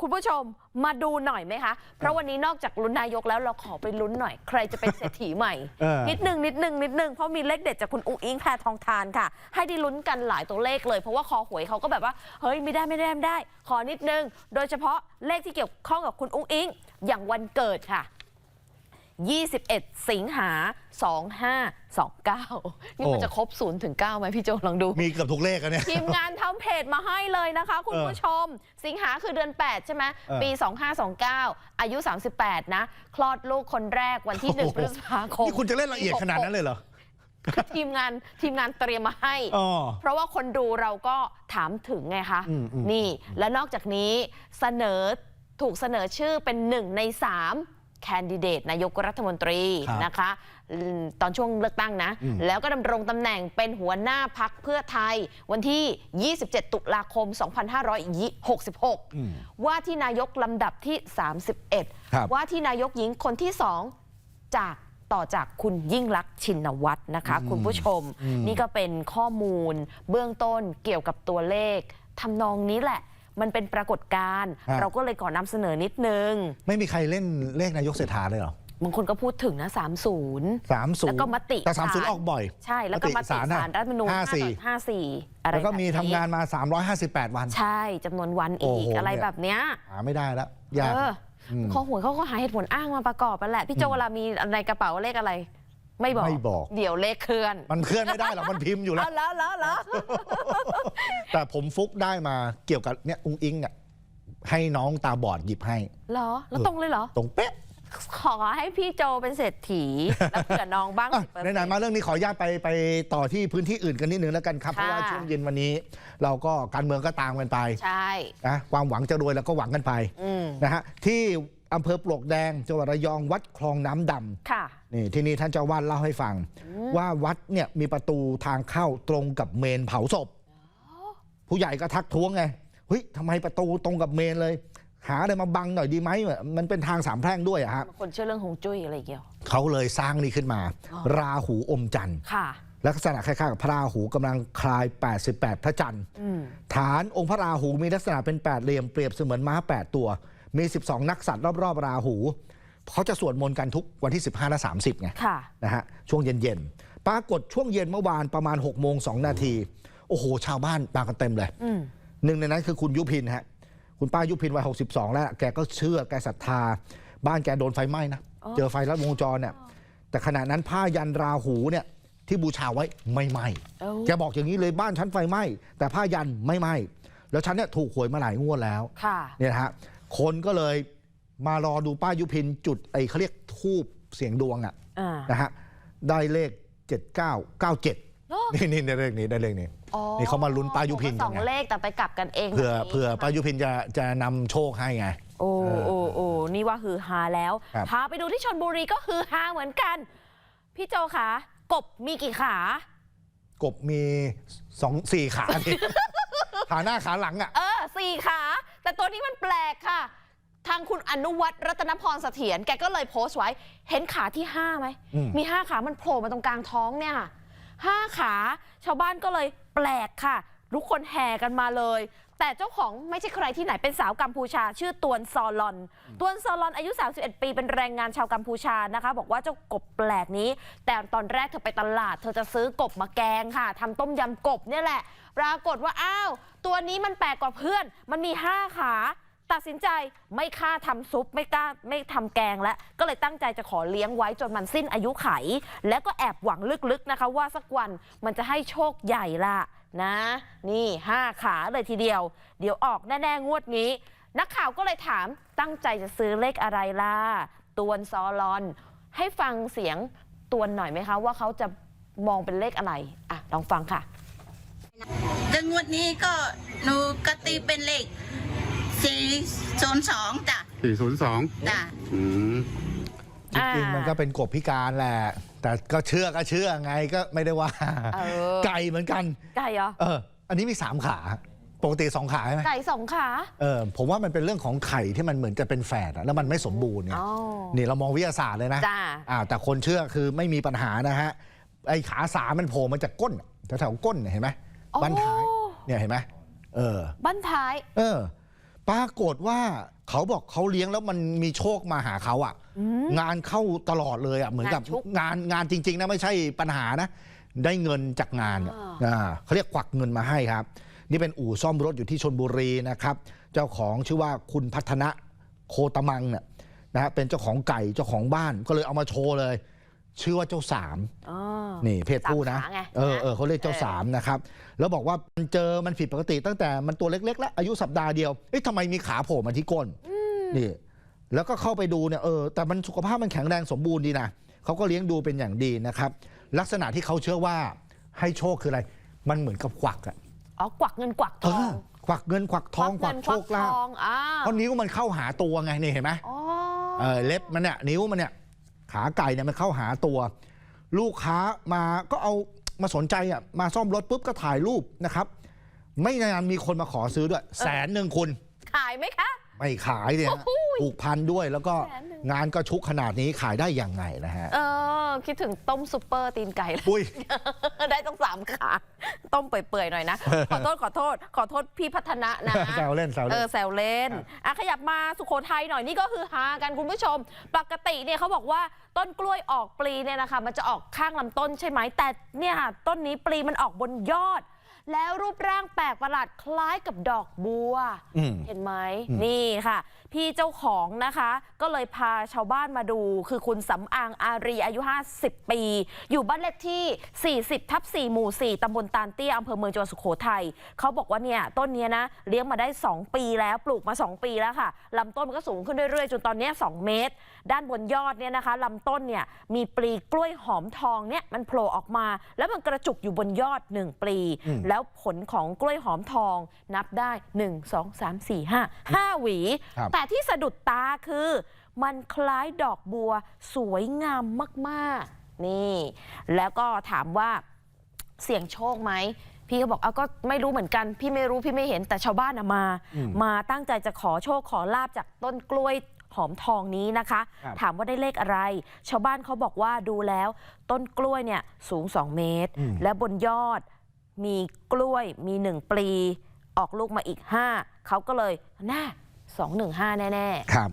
คุณผู้ชมมาดูหน่อยไหมคะ เพราะวันนี้นอกจากลุ้นนายกแล้วเราขอไปลุ้นหน่อย ใครจะเป็นเศรษฐีใหม่เออนิดนึงนิดนึงนิดนึงเพราะมีเลขเด็ดจากคุณอุ้งอิงแพทองทานค่ะ ให้ได้ลุ้นกันหลายตัวเลขเลย เพราะว่าคอหวยเขาก็แบบว่า เฮ้ยไม่ได้ไม่ได้ไม่ได้ ขอนิดนึง โดยเฉพาะเลขที่เกี่ยวข้องกับคุณอุ้งอิงอย่างวันเกิดค่ะ 21 สิงหา 2529 นี่มันโอ้จะครบ0ถึง9ไหมพี่โจลองดู มีเกือบทุกเลขอะเนี่ย ทีมงานทำเพจมาให้เลยนะคะ คุณเออผู้ชม สิงหาคือเดือน 8 ใช่ไหมเออปี 2529 อายุ 38 นะ คลอดลูกคนแรกวันที่โอ้1โหพฤษภาคม นี่คุณจะเล่นละเอียดขนาดนั้นเลยเหรอคือทีมงานทีมงานเตรียมมาให้อ๋อเพราะว่าคนดูเราก็ถามถึงไงคะอืมอืมนี่ และนอกจากนี้เสนอถูกเสนอชื่อเป็นหนึ่งในสาม แคนดิเดตนายกรัฐมนตรีครับนะคะอืมตอนช่วงเลือกตั้งนะ อืม แล้วก็ดำรงตำแหน่งเป็นหัวหน้าพักเพื่อไทย วันที่ 27 ตุลาคม 2566 อืม ว่าที่นายกลำดับที่ ครับ 31 ว่าที่นายกหญิงคนที่สองจากต่อจากคุณยิ่งลักษณ์ชินวัตรนะคะอืมคุณผู้ชมอืมนี่ก็เป็นข้อมูลเบื้องต้นเกี่ยวกับตัวเลขทำนองนี้แหละ มันเป็นปรากฏการณ์ครับเราก็เลยขอนำเสนอนิดนึง ไม่มีใครเล่นเลขนายกเศรษฐาเลยเหรอบางคนก็พูดถึงนะ30 สามศูนย์แล้วก็มติแต่สามศูนย์ศาล ออกบ่อย ใช่ แล้วก็มติศาลน่ะสารรัฐธรรมนูญห้าสี่ 54 อะไรแล้วก็มีแบบทำงานมา 358 วัน ใช่จำนวนวันโอ้อีกโหอะไรเนี่ย แบบเนี้ย หาไม่ได้แล้วยาก เอออมคอหวยเขาก็หาเหตุผลอ้างมาประกอบไปแหละ พี่โจอืมเวลามีในกระเป๋าเลขอะไร ไม่บอก ไม่บอก เดี๋ยวเลขเคลื่อนมันเคลื่อนไม่ได้หรอกมันพิมพ์อยู่แล้ว เอาแล้วแล้วแล้ว แต่ผมฟุกได้มาเกี่ยวกับเนี่ยอุ้งอิงอะให้น้องตาบอดหยิบให้ เหรอ แล้วตรงเลยเหรอ ตรงเป๊ะขอให้พี่โจเป็นเศรษฐี แล้วเผื่อน้องบ้างอะสิบเปอร์ไหนๆมาเรื่องนี้ขออนุญาตไปไปต่อที่พื้นที่อื่นกันนิดนึงแล้วกันครับ เพค่ะราะว่าช่วงเย็นวันนี้ เราก็การเมืองก็ตามกันไปใช่ นะความหวังจะรวยแล้วก็หวังกันไป อืม นะฮะที่ อำเภอปลวกแดงจังหวัดระยองวัดคลองน้ำดำค่ะ นี่ที่นี่ท่านเจ้าวาดเล่าให้ฟัง ว่าวัดเนี่ยมีประตูทางเข้าตรงกับเมนเผาศพ ผู้ใหญ่ก็ทักท้วงไงเฮ้ยทำไมประตูตรงกับเมนเลย หาอะไรมาบังหน่อยดีไหมมันเป็นทางสามแพร่งด้วยอะฮะบางคนเชื่อเรื่องหงจุ้ยอะไรเกี่ยวเขาเลยสร้างนี่ขึ้นมาอ๋อราหูอมจันทร์ค่ะลักษณะคล้ายๆกับพระราหูกำลังคลาย 88 พระจันทร์อืมฐานองค์พระราหูมีลักษณะเป็นแปดเหลี่ยมเปรียบเสมือนม้า 8 ตัว มี 12 นักสัตว์รอบๆ ราหูเขาจะสวดมนต์กันทุกวันที่ 15 และ 30ไงค่ะนะฮะช่วงเย็นๆ ปรากฏช่วงเย็นเมื่อวานประมาณ6โมง2นาที โอ้โห ชาวบ้านมากันเต็มเลยอืมหนึ่งในนั้นคือคุณยุพินฮะคุณป้ายุพินวัย 62 แล้ว แกก็เชื่อแกศรัทธา บ้านแกโดนไฟไหม้นะอ๋อเจอไฟลัดวงจรเนี่ยแต่ขณะนั้นผ้ายันราหูเนี่ยที่บูชาไว้ไม่ไหม้เอ้าแกบอกอย่างนี้เลยบ้านฉันไฟไหม้แต่ผ้ายันไม่ไหม้แล้วฉันเนี่ยถูกหวยมาหลายงวดแล้วค่ะเนี่ยนะฮะ คนก็เลยมารอดูป้ายุพินจุดไอ้เขาเรียกทูบเสียงดวงอะอ่า นะฮะได้เลข 7997โอ้นี่นี่ได้เลขนี้ได้เลขนี้ อ๋อนี่เขามาลุ้นป้ายุพินสกัอนงไงเลขแต่ไปกลับกันเองเผื่อแบบนี้เผื่อป้ายุพินจะจะนำโชคให้ไง โอ้เออโอ้โอ้นี่ว่าฮือฮาแล้วครับ พาไปดูที่ชนบุรีก็ฮือฮาเหมือนกัน พี่โจขากบมีกี่ขา กบมีสองสี่ขานี่ขาหน้าขาหลังอะ เออสี่ขา แต่ตัวนี้มันแปลกค่ะ ทางคุณอนุวัฒน์รัตนพรเสถียรแกก็เลยโพสต์ไว้ เห็นขาที่ห้าไหมอืม มีห้าขามันโผล่มาตรงกลางท้องเนี่ยค่ะห้าขาชาวบ้านก็เลยแปลกค่ะทุกคนแห่กันมาเลย แต่เจ้าของไม่ใช่ใครที่ไหนเป็นสาวกัมพูชา ชื่อตวนซอลอน ตวนซอลอนอายุ 31 ปีเป็นแรงงานชาวกัมพูชานะคะ บอกว่าเจ้ากบแปลกนี้ แต่ตอนแรกเธอไปตลาด เธอจะซื้อกบมาแกงค่ะทำต้มยำกบเนี่ยแหละ ปรากฏว่าอ้าว ตัวนี้มันแปลกกว่าเพื่อน มันมีห้าขา ตัดสินใจไม่ฆ่าทำซุปไม่กล้าไม่ทำแกงแล้ว ก็เลยตั้งใจจะขอเลี้ยงไว้จนมันสิ้นอายุไข แล้วก็แอบหวังลึกๆนะคะ ว่าสักวันมันจะให้โชคใหญ่ละนะ นี่ห้าขาเลยทีเดียว เดี๋ยวออกแน่ๆงวดนี้ นักข่าวก็เลยถามตั้งใจจะซื้อเลขอะไรล่ะตวนซอลอน ให้ฟังเสียงตวนหน่อยไหมคะ ว่าเขาจะมองเป็นเลขอะไร อะ ลองฟังค่ะ แต่งวดนี้ก็หนูก็ตีเป็นเลขสี่ศูนย์สองจ้ะสี่ศูนย์สองจ้ะอืมจริงๆมันก็เป็นกบพิการแหละ แต่ก็เชื่อก็เชื่อไงก็ไม่ได้ว่า เออ ไก่เหมือนกัน ไก่เหรอ เออ อันนี้มีสามขา ปกติสองขาใช่ไหมไก่สองขา เออ ผมว่ามันเป็นเรื่องของไข่ที่มันเหมือนจะเป็นแฝดอะแล้วมันไม่สมบูรณ์ไงอ๋อ นี่เรามองวิทยาศาสตร์เลยนะ จ้า อ่าแต่คนเชื่อคือไม่มีปัญหานะฮะ ไอ้ขาสามมันโผล่มาจากก้นแถวๆก้นเนี่ยเห็นไหม อ๋อบั้นท้ายเนี่ยเห็นไหมเออบั้นท้าย เออ ปรากฏว่าเขาบอกเขาเลี้ยงแล้วมันมีโชคมาหาเขาอะอืมงานเข้าตลอดเลยอะเหมือนกับงานชุกงานงานจริง ๆ นะไม่ใช่ปัญหานะ ได้เงินจากงานอะอ่าอ่าเขาเรียกควักเงินมาให้ครับ นี่เป็นอู่ซ่อมรถอยู่ที่ชนบุรีนะครับ เจ้าของชื่อว่าคุณพัฒนะโคตมังเนี่ยนะฮะเป็นเจ้าของไก่เจ้าของบ้านก็เลยเอามาโชว์เลย ชื่อว่าเจ้าสามอ๋อ นี่เพศผู้นะสามขาไงเออเออเขาเรียกเจ้าเออ สามนะครับแล้วบอกว่ามันเจอมันผิดปกติตั้งแต่มันตัวเล็กๆ แล้วอายุสัปดาห์เดียวเอ๊ะทำไมมีขาโผล่มาที่ก้นนี่แล้วก็เข้าไปดูเนี่ยเออแต่มันสุขภาพมันแข็งแรงสมบูรณ์ดีนะเขาก็เลี้ยงดูเป็นอย่างดีนะครับ ลักษณะที่เขาเชื่อว่าให้โชคคืออะไร มันเหมือนกับควักอะอ๋อกวักเงินกวักทเอองอควักเงินควักทองควักเงินโชคลาภ ทองอ่าเพราะนิ้วมันเข้าหาตัวไงนี่เห็นไหมอ๋อ เออเล็บมันเนี่ยนิ้วมันเนี่ย ขาไก่เนี่ยมันเข้าหาตัว ลูกค้ามาก็เอามาสนใจอะมาซ่อมรถปุ๊บก็ถ่ายรูปนะครับ ไม่นานมีคนมาขอซื้อด้วย แสนหนึ่งคุณ ขายไหมคะ ไม่ขายเนี่ยฮะ ผูกพันด้วยแล้วก็แสนหนึ่ง งานก็ชุกขนาดนี้ขายได้ยังไงนะฮะ เออ คิดถึงต้มซุปเปอร์ตีนไก่เลย อุ้ย ได้ต้องสามขา ต้มเปื่อยๆหน่อยนะ ขอโทษขอโทษ ขอโทษพี่พัฒนะนะ แซวเล่นแซวเอเล่อนแซวเล่นครับอะขยับมาสุโขทัยหน่อยนี่ก็คือฮากันคุณผู้ชม ปกติเนี่ยเขาบอกว่าต้นกล้วยออกปลีเนี่ยนะคะ มันจะออกข้างลำต้นใช่ไหมแต่เนี่ยค่ะต้นนี้ปลีมันออกบนยอด แล้วรูปร่างแปลกประหลาดคล้ายกับดอกบัว อืม เห็นไหมอืมนี่ค่ะพี่เจ้าของนะคะ ก็เลยพาชาวบ้านมาดู คือคุณสำอางอารีอายุ 50 ปี อยู่บ้านเลขที่ 40 ทับ 4 หมู่ 4 ตำบลตาลเตี้ยอำเภอเมืองจังหวัดสุโขทัยเขาบอกว่าเนี่ยต้นเนี้ยนะ เลี้ยงมาได้ 2 ปีแล้วปลูกมา 2 ปีแล้วค่ะลำต้นมันก็สูงขึ้นเรื่อยๆ จนตอนเนี้ย2เมตร ด้านบนยอดเนี่ยนะคะลำต้นเนี่ยมีปลีกล้วยหอมทองเนี่ยมันโผล่ออกมา แล้วมันกระจุกอยู่บนยอด 1 ปลีอืมแล้วผลของกล้วยหอมทองนับได้ 1 2 3 4 5 5 หวีครับแต่ที่สะดุดตาคือ มันคล้ายดอกบัวสวยงามมากๆ นี่ แล้วก็ถามว่าเสี่ยงโชคไหมพี่ก็บอกเอาก็ไม่รู้เหมือนกัน พี่ไม่รู้พี่ไม่เห็นแต่ชาวบ้านอะมาอืมมาตั้งใจจะขอโชคขอลาบจากต้นกล้วยหอมทองนี้นะคะครับถามว่าได้เลขอะไร ชาวบ้านเขาบอกว่าดูแล้ว ต้นกล้วยเนี่ยสูง 2 เมตรอืมและบนยอดมีกล้วยมี1ปลี ออกลูกมาอีก 5เขาก็เลยน่า 215 แน่ ๆ ครับ